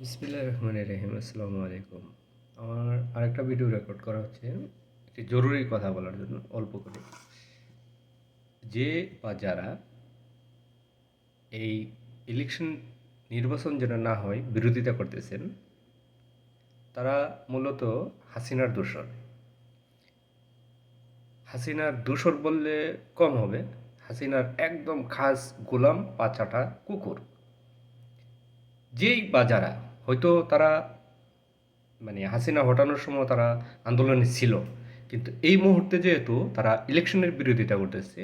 বিসমিল্লাহ রহমান রহিম, আসসালামু আলাইকুম। আমার আরেকটা ভিডিও রেকর্ড করা হচ্ছে, একটি জরুরি কথা বলার জন্য, অল্প করে। যে বা যারা এই ইলেকশন নির্বাচন যেন না হয়, বিরোধিতা করতেছেন, তারা মূলত হাসিনার দোষর। হাসিনার দোষর বললে কম হবে। হাসিনার একদম খাস গোলাম পাচাটা কুকুর। যেই বা যারা, হয়তো তারা মানে হাসিনা হটানোর সময় তারা আন্দোলনে ছিল। কিন্তু এই মুহূর্তে যেহেতু তারা ইলেকশনের বিরোধিতা করতেছে,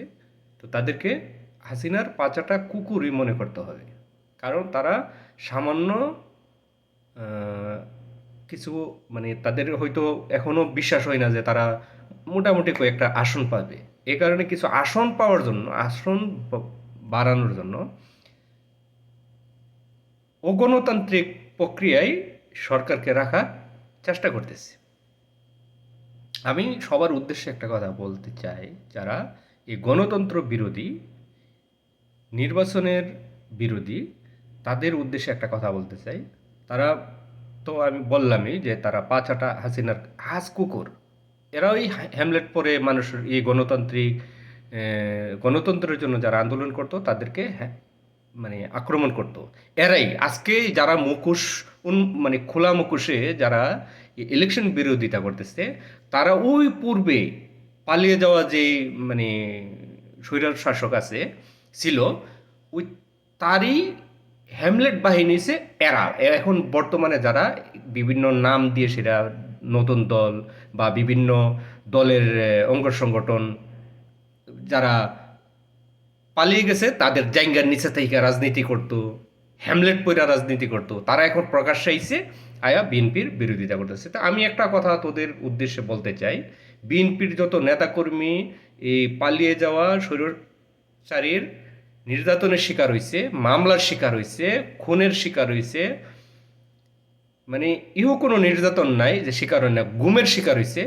তো তাদেরকে হাসিনার পাচাটা কুকুরই মনে করতে হবে। কারণ তারা সামান্য কিছু মানে তাদের হয়তো এখনও বিশ্বাস হয় না যে তারা মোটামুটি কয়েকটা আসন পাবে। এ কারণে কিছু আসন পাওয়ার জন্য, আসন বাড়ানোর জন্য অগণতান্ত্রিক প্রক্রিয়ায় সরকারকে রাখার চেষ্টা করতেছে। আমি সবার উদ্দেশ্যে একটা কথা বলতে চাই, যারা এই গণতন্ত্র বিরোধী, নির্বাচনের বিরোধী, তাদের উদ্দেশ্যে একটা কথা বলতে চাই। তারা তো আমি বললামই যে তারা পাঁচাটা হাসিনার হাস কুকুর এরা ওই হ্যামলেট পরে মানুষের এই গণতান্ত্রিক গণতন্ত্রের জন্য যারা আন্দোলন করতো, তাদেরকে হ্যাঁ মানে আক্রমণ করত। এরাই আজকে যারা মুখোশ মানে খোলা মুখোশে যারা ইলেকশন বিরোধিতা করতেছে, তারা ওই পূর্বে পালিয়ে যাওয়া যে মানে স্বৈরার শাসক আছে, ছিল, ওই তারই হ্যামলেট বাহিনী সে এরা। এখন বর্তমানে যারা বিভিন্ন নাম দিয়ে সেটা নতুন দল বা বিভিন্ন দলের অঙ্গ সংগঠন, যারা পালিয়ে গেছে, তাদের জায়গার নিচে থেকে রাজনীতি করতো হ্যামলেট পইরা রাজনীতি করতো। তারা এখন প্রকাশ্যে আইছে, আয়া বিএনপির বিরোধিতা করতেছে। তা আমি একটা কথা তোদের উদ্দেশ্যে বলতে চাই। বিএনপির যত নেতাকর্মী এই পালিয়ে যাওয়া স্বৈরচারীর নির্যাতনের শিকার হয়েছে মামলার শিকার হয়েছে খুনের শিকার হয়েছে মানে ইহো কোনো নির্যাতন নাই যে শিকার হয় না, গুমের শিকার হয়েছে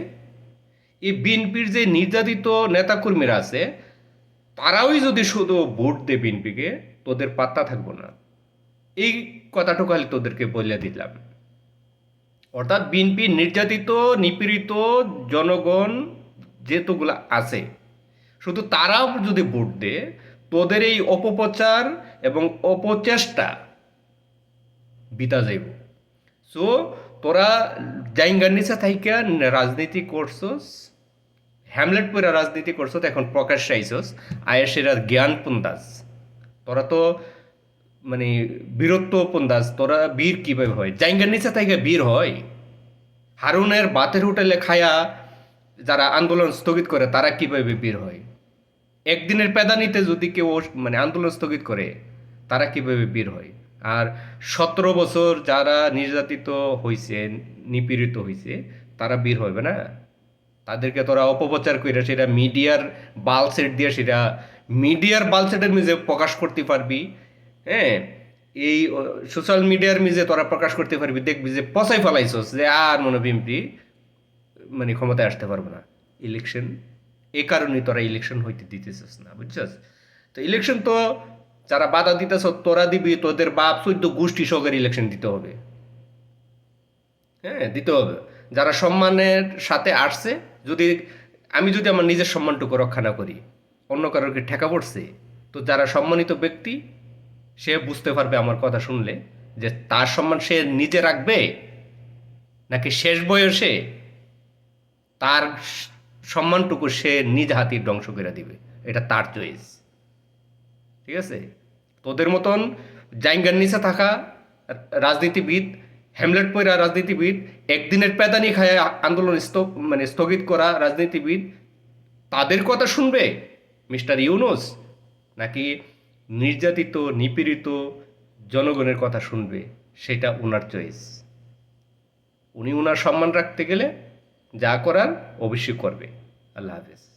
এই বিএনপির যে নির্যাতিত নেতাকর্মীরা আছে তারাই যদি শুধু ভোট দেয় বিএনপিকে, তোদের পাত্তা থাকব না। এই কথাটুকু খালি তোদেরকে বলে দিলাম। অর্থাৎ বিএনপি নির্যাতিত, নিপীড়িত জনগণ যেহেতুগুলো আছে, শুধু তারাও যদি ভোট দেয় তোদের এই অপপ্রচার এবং অপচেষ্টা বিতা যাইব। সো তোরা জাইঙ্গার নিচে থাইকা রাজনীতি করছস হ্যামলেট পরে রাজনীতি করছ, তো এখন প্রকাশ্যে আইসস। আয়েসেরা জ্ঞান পুন্দাস। তোরা তো মানে বীরত্ব পুন্দাস, তোরা বীর কীভাবে হয়? জাইঙ্গার নিচে থেকে বীর হয়। হারুনের বাতের হোটেলে খায়া যারা আন্দোলন স্থগিত করে, তারা কীভাবে বীর হয়? একদিনের পেদানিতে যদি কেউ মানে আন্দোলন স্থগিত করে, তারা কীভাবে বীর হয়? আর সতেরো বছর যারা নির্যাতিত হয়েছে নিপীড়িত হয়েছে তারা বীর হবে না? তাদেরকে তোরা অপপ্রচার করে সেটা মিডিয়ার বালসেট দিয়ে সেটা মিডিয়ার বালসেটের মিজে প্রকাশ করতে পারবি হ্যাঁ? এই সোশ্যাল মিডিয়ার মিজে তোরা প্রকাশ করতে পারবি। দেখবি যে পচাই ফেলাইছস যে আর মনে বিএমপি মানে ক্ষমতায় আসতে পারব না। ইলেকশন এ কারণে তোরা ইলেকশন হইতে দিতেছিস না, বুঝছস? তো ইলেকশন তো যারা বাধা দিতেছ তোরা দিবি, তোদের বাপ চোদ্দ গোষ্ঠী সহকারে ইলেকশন দিতে হবে। হ্যাঁ দিতে হবে। যারা সম্মানের সাথে আসছে যদি আমি যদি আমার নিজের সম্মানটুকু রক্ষা না করি, অন্য কারোরকে ঠেকা পড়ছে? তো যারা সম্মানিত ব্যক্তি, সে বুঝতে পারবে আমার কথা শুনলে যে তার সম্মান সে নিজে রাখবে? নাকি শেষ বয়সে তার সম্মানটুকু সে নিজ হাতি ধ্বংস করে দিবে? এটা তার চয়েস ঠিক আছে? তোদের মতন জাইঙ্গার নিচে থাকা রাজনীতিবিদ হ্যামলেট পয়রা রাজনীতিবিদ একদিনের পেদানি খায় আন্দোলন মানে স্থগিত করা রাজনীতিবিদ, তাদের কথা শুনবে মিস্টার ইউনুস? নাকি নির্যাতিত, নিপীড়িত জনগণের কথা শুনবে? সেটা ওনার চয়েস উনি ওনার সম্মান রাখতে গেলে যা করার অবশ্যই করবে। আল্লাহ হাফেজ।